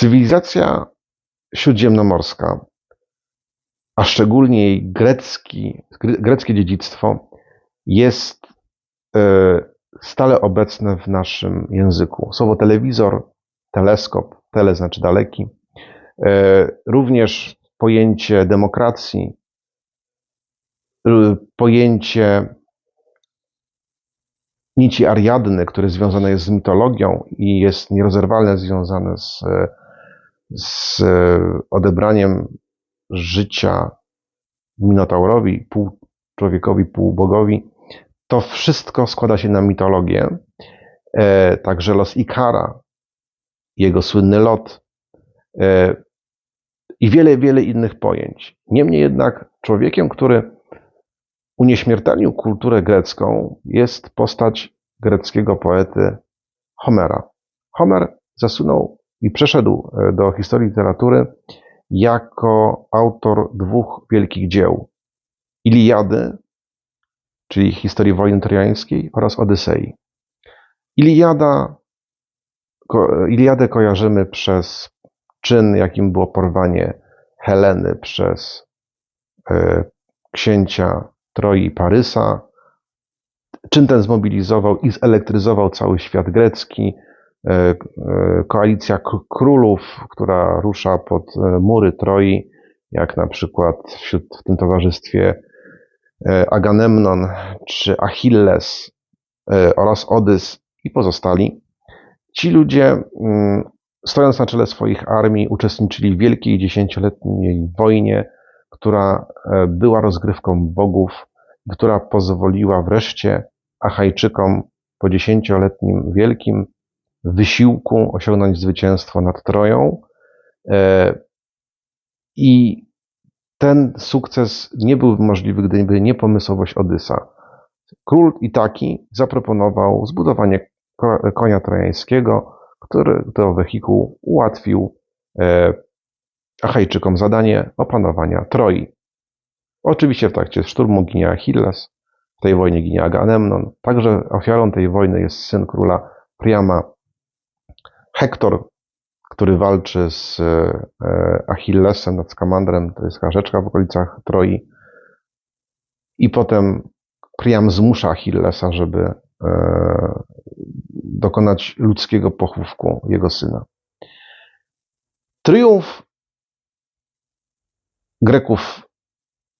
Cywilizacja śródziemnomorska, a szczególnie jej grecki, greckie dziedzictwo, jest e, stale obecne w naszym języku. Słowo telewizor, teleskop, tele znaczy daleki, e, również pojęcie demokracji, pojęcie nici Ariadny, które związane jest z mitologią i jest nierozerwalnie związane z, z odebraniem życia Minotaurowi, pół człowiekowi, pół bogowi, to wszystko składa się na mitologię. E, także los Ikara, jego słynny lot e, i wiele, wiele innych pojęć. Niemniej jednak człowiekiem, który unieśmiertelnił kulturę grecką, jest postać greckiego poety Homera. Homer zasunął i przeszedł e, do historii literatury jako autor dwóch wielkich dzieł: Iliady, czyli historii wojny trojańskiej, oraz Odysei. Iliada, ko, Iliadę kojarzymy przez czyn, jakim było porwanie Heleny przez e, księcia Troi i Parysa. Czyn ten zmobilizował i zelektryzował cały świat grecki. E, e, koalicja królów, która rusza pod e, mury Troi, jak na przykład wśród, w tym towarzystwie Agamemnon czy Achilles oraz Odys i pozostali. Ci ludzie, mm, stojąc na czele swoich armii, uczestniczyli w wielkiej dziesięcioletniej wojnie, która była rozgrywką bogów, która pozwoliła wreszcie Achajczykom po dziesięcioletnim wielkim wysiłku osiągnąć zwycięstwo nad Troją. E, I ten sukces nie był możliwy, gdyby nie pomysłowość Odysa. Król Itaki zaproponował zbudowanie konia trojańskiego, który to wehikuł ułatwił e, Achajczykom zadanie opanowania Troi. Oczywiście w trakcie szturmu ginie Achilles, w tej wojnie ginie Agamemnon. Także ofiarą tej wojny jest syn króla Priama Hektor, który walczy z e, Achillesem nad Skamandrem, to jest rzeczka w okolicach Troi. I potem Priam zmusza Achillesa, żeby e, dokonać ludzkiego pochówku jego syna. Triumf Greków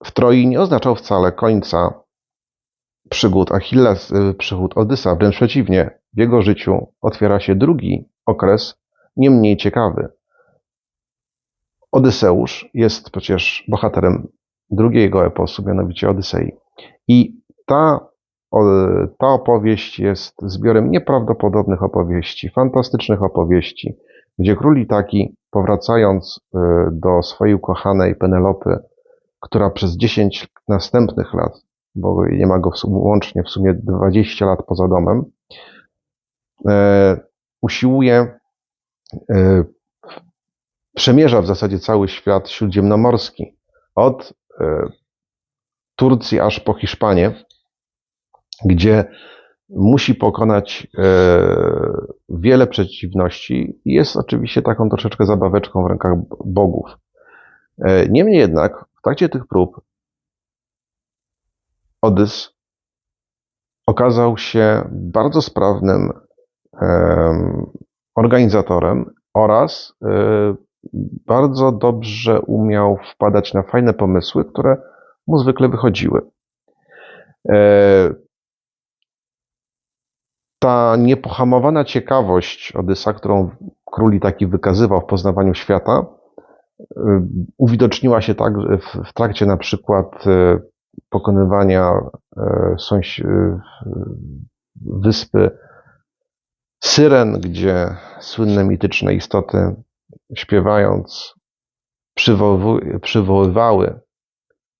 w Troi nie oznaczał wcale końca przygód Achilles, y, przygód Odysa, wręcz przeciwnie, w jego życiu otwiera się drugi okres, nie mniej ciekawy. Odyseusz jest przecież bohaterem drugiego eposu, mianowicie Odysei. I ta, ta opowieść jest zbiorem nieprawdopodobnych opowieści, fantastycznych opowieści, gdzie król taki, powracając y, do swojej ukochanej Penelopy, która przez 10 następnych lat, bo nie ma go w, łącznie w sumie 20 lat poza domem, e, usiłuje, e, przemierza w zasadzie cały świat śródziemnomorski, od e, Turcji aż po Hiszpanię, gdzie musi pokonać e, wiele przeciwności i jest oczywiście taką troszeczkę zabaweczką w rękach bogów. Niemniej jednak w trakcie tych prób Odys okazał się bardzo sprawnym organizatorem oraz e, bardzo dobrze umiał wpadać na fajne pomysły, które mu zwykle wychodziły. E, ta niepohamowana ciekawość Odysa, którą król taki wykazywał w poznawaniu świata, uwidoczniła się tak w trakcie na przykład e, pokonywania e, wyspy Syren, gdzie słynne mityczne istoty śpiewając przywoływały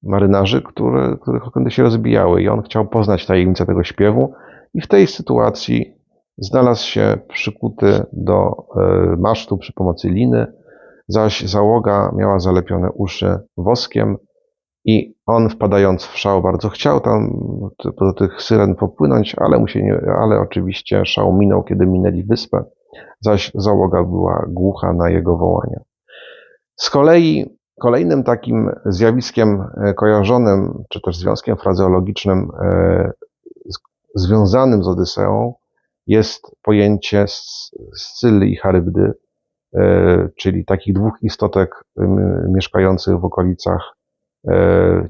marynarzy, które, których okręty się rozbijały i on chciał poznać tajemnicę tego śpiewu i w tej sytuacji znalazł się przykuty do masztu przy pomocy liny, zaś załoga miała zalepione uszy woskiem i on wpadając w szał bardzo chciał tam do tych syren popłynąć, ale, mu się nie, ale oczywiście szał minął, kiedy minęli wyspę zaś załoga była głucha na jego wołania. Z kolei kolejnym takim zjawiskiem e, kojarzonym, czy też związkiem frazeologicznym e, związanym z Odyseą jest pojęcie Scyly i Charybdy, e, czyli takich dwóch istotek mieszkających w okolicach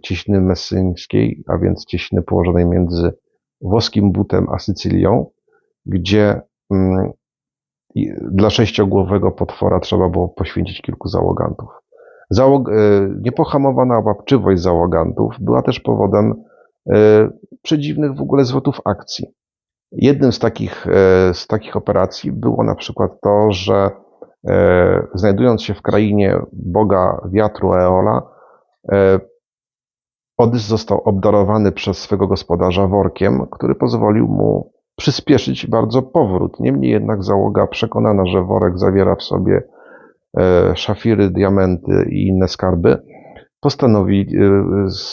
cieśniny messyńskiej, a więc cieśniny położonej między włoskim butem a Sycylią, gdzie mm, dla sześciogłowego potwora trzeba było poświęcić kilku załogantów. Załog, e, niepohamowana łapczywość załogantów była też powodem e, przedziwnych w ogóle zwrotów akcji. Jednym z takich, e, z takich operacji było na przykład to, że znajdując się w krainie boga wiatru Eola, Odys został obdarowany przez swego gospodarza workiem, który pozwolił mu przyspieszyć bardzo powrót. Niemniej jednak załoga przekonana, że worek zawiera w sobie e, szafiry, diamenty i inne skarby, postanowi, e,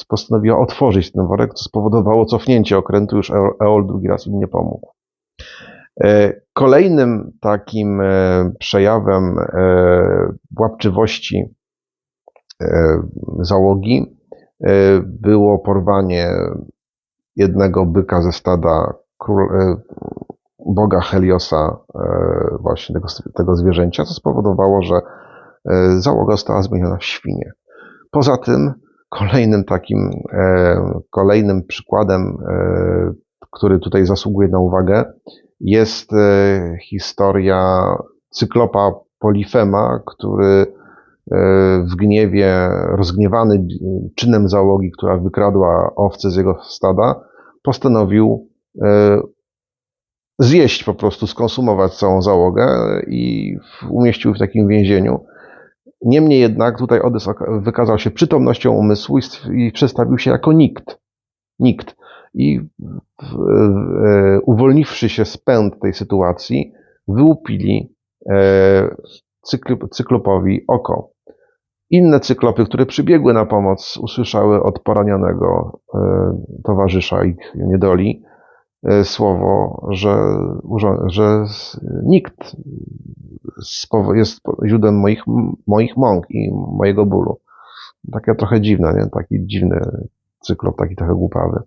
postanowiła otworzyć ten worek, co spowodowało cofnięcie okrętu, już Eol drugi raz im nie pomógł. E, kolejnym takim przejawem łapczywości załogi było porwanie jednego byka ze stada król, e, boga Heliosa, e, właśnie tego, tego zwierzęcia, co spowodowało, że e, załoga została zmieniona w świnie. Poza tym kolejnym takim, kolejnym przykładem, który tutaj zasługuje na uwagę, jest historia cyklopa Polifema, który w gniewie, rozgniewany czynem załogi, która wykradła owce z jego stada, postanowił E, zjeść po prostu, skonsumować całą załogę i umieścił w takim więzieniu. Niemniej jednak tutaj Odys wykazał się przytomnością umysłu i przedstawił się jako nikt. Nikt. I e, uwolniwszy się z pęd tej sytuacji, wyłupili e, cyklopowi oko. Inne cyklopy, które przybiegły na pomoc, usłyszały od poranionego towarzysza ich niedoli, E, słowo, że, że nikt jest źródłem moich, moich mąk i mojego bólu. Takie trochę dziwne, nie? taki dziwny cyklop, taki trochę głupawy.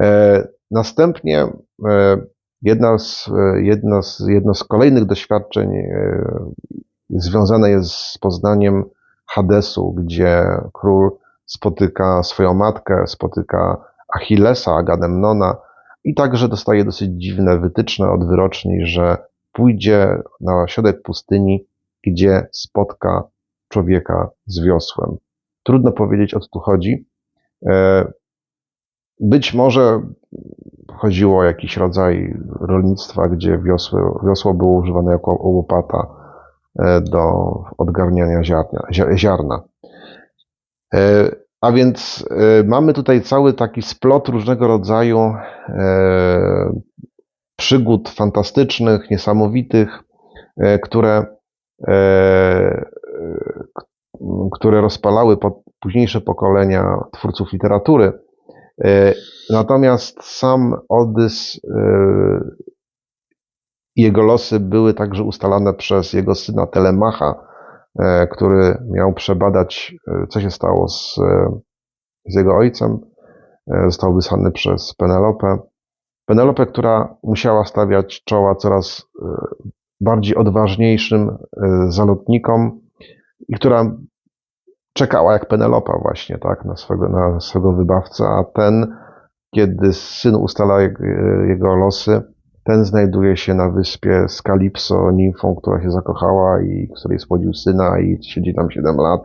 E, następnie e, jedna z, jedna z, jedno z kolejnych doświadczeń związane jest z poznaniem Hadesu, gdzie król spotyka swoją matkę, spotyka Achillesa, Agamemnona, i także dostaje dosyć dziwne wytyczne od wyroczni, że pójdzie na środek pustyni, gdzie spotka człowieka z wiosłem. Trudno powiedzieć, o co tu chodzi. E, być może chodziło o jakiś rodzaj rolnictwa, gdzie wiosło, wiosło było używane jako łopata do odgarniania ziarna. E, a więc y, mamy tutaj cały taki splot różnego rodzaju e, przygód fantastycznych, niesamowitych, e, które, e, które rozpalały późniejsze pokolenia twórców literatury. Natomiast sam Odys jego losy były także ustalane przez jego syna Telemacha, E, który miał przebadać, e, co się stało z, e, z jego ojcem. Został wysłany przez Penelopę. Penelopę, która musiała stawiać czoła coraz bardziej odważniejszym zalotnikom i która czekała jak Penelopa właśnie, tak, na swego, na swego wybawcę, a ten, kiedy syn ustala jego losy, ten znajduje się na wyspie z Kalipso, nimfą, która się zakochała i której spłodził syna i siedzi tam 7 lat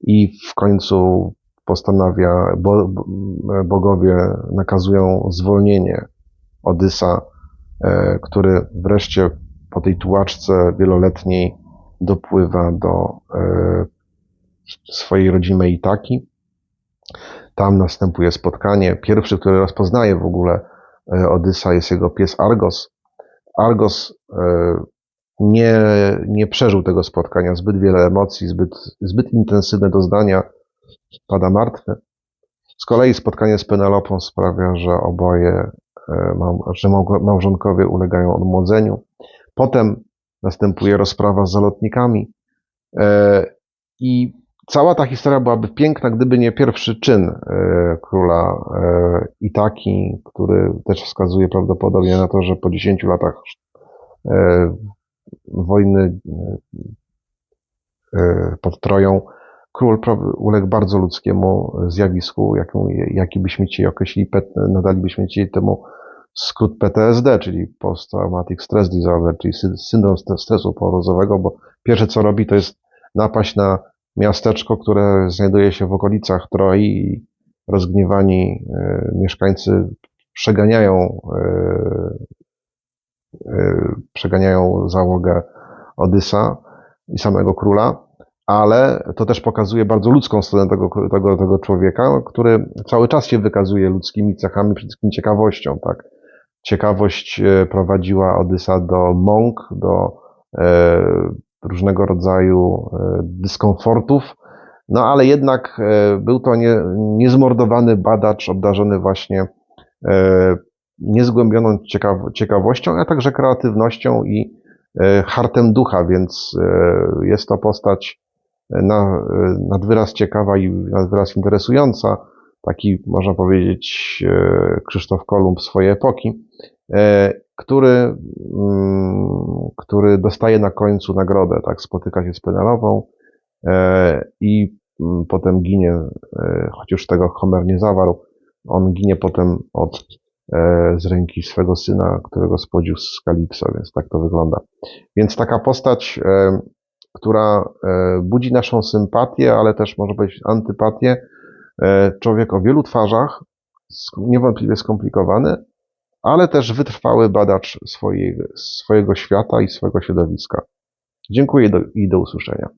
i w końcu postanawia, bo, bogowie nakazują zwolnienie Odysa, e, który wreszcie po tej tułaczce wieloletniej dopływa do e, swojej rodzimej Itaki. Tam następuje spotkanie. Pierwszy, który rozpoznaje w ogóle Odysa jest jego pies Argos. Argos e, nie, nie przeżył tego spotkania, zbyt wiele emocji, zbyt, zbyt intensywne doznania, pada martwy. Z kolei spotkanie z Penelopą sprawia, że oboje, e, że małżonkowie ulegają odmłodzeniu. Potem następuje rozprawa z zalotnikami. E, I cała ta historia byłaby piękna, gdyby nie pierwszy czyn e, króla e, Itaki, który też wskazuje prawdopodobnie na to, że po 10 latach e, wojny e, pod Troją król uległ bardzo ludzkiemu zjawisku, jaką, jaki byśmy ci określili, nadalibyśmy ci temu skrót PTSD, czyli Post Traumatic Stress Disorder, czyli sy- syndrom st- stresu porozowego, bo pierwsze co robi to jest napaść na miasteczko, które znajduje się w okolicach Troi i rozgniewani e, mieszkańcy przeganiają, e, e, przeganiają załogę Odysa i samego króla, ale to też pokazuje bardzo ludzką stronę tego, tego, tego człowieka, który cały czas się wykazuje ludzkimi cechami, przede wszystkim ciekawością, tak. Ciekawość prowadziła Odysa do mąk, do różnego rodzaju e, dyskomfortów, no ale jednak e, był to nie, niezmordowany badacz obdarzony właśnie e, niezgłębioną ciekaw, ciekawością, a także kreatywnością i hartem ducha, więc jest to postać na, nad wyraz ciekawa i nad wyraz interesująca. Taki, można powiedzieć, Krzysztof Kolumb swojej epoki, który, mm, który dostaje na końcu nagrodę, tak, spotyka się z Penelową e, i mm, potem ginie, e, choć już tego Homer nie zawarł, on ginie potem od, e, z ręki swego syna, którego spłodził z Kalipso, więc tak to wygląda. Więc taka postać, która budzi naszą sympatię, ale też może być antypatię. Człowiek o wielu twarzach, niewątpliwie skomplikowany, ale też wytrwały badacz swojej, swojego świata i swojego środowiska. Dziękuję do, i do usłyszenia.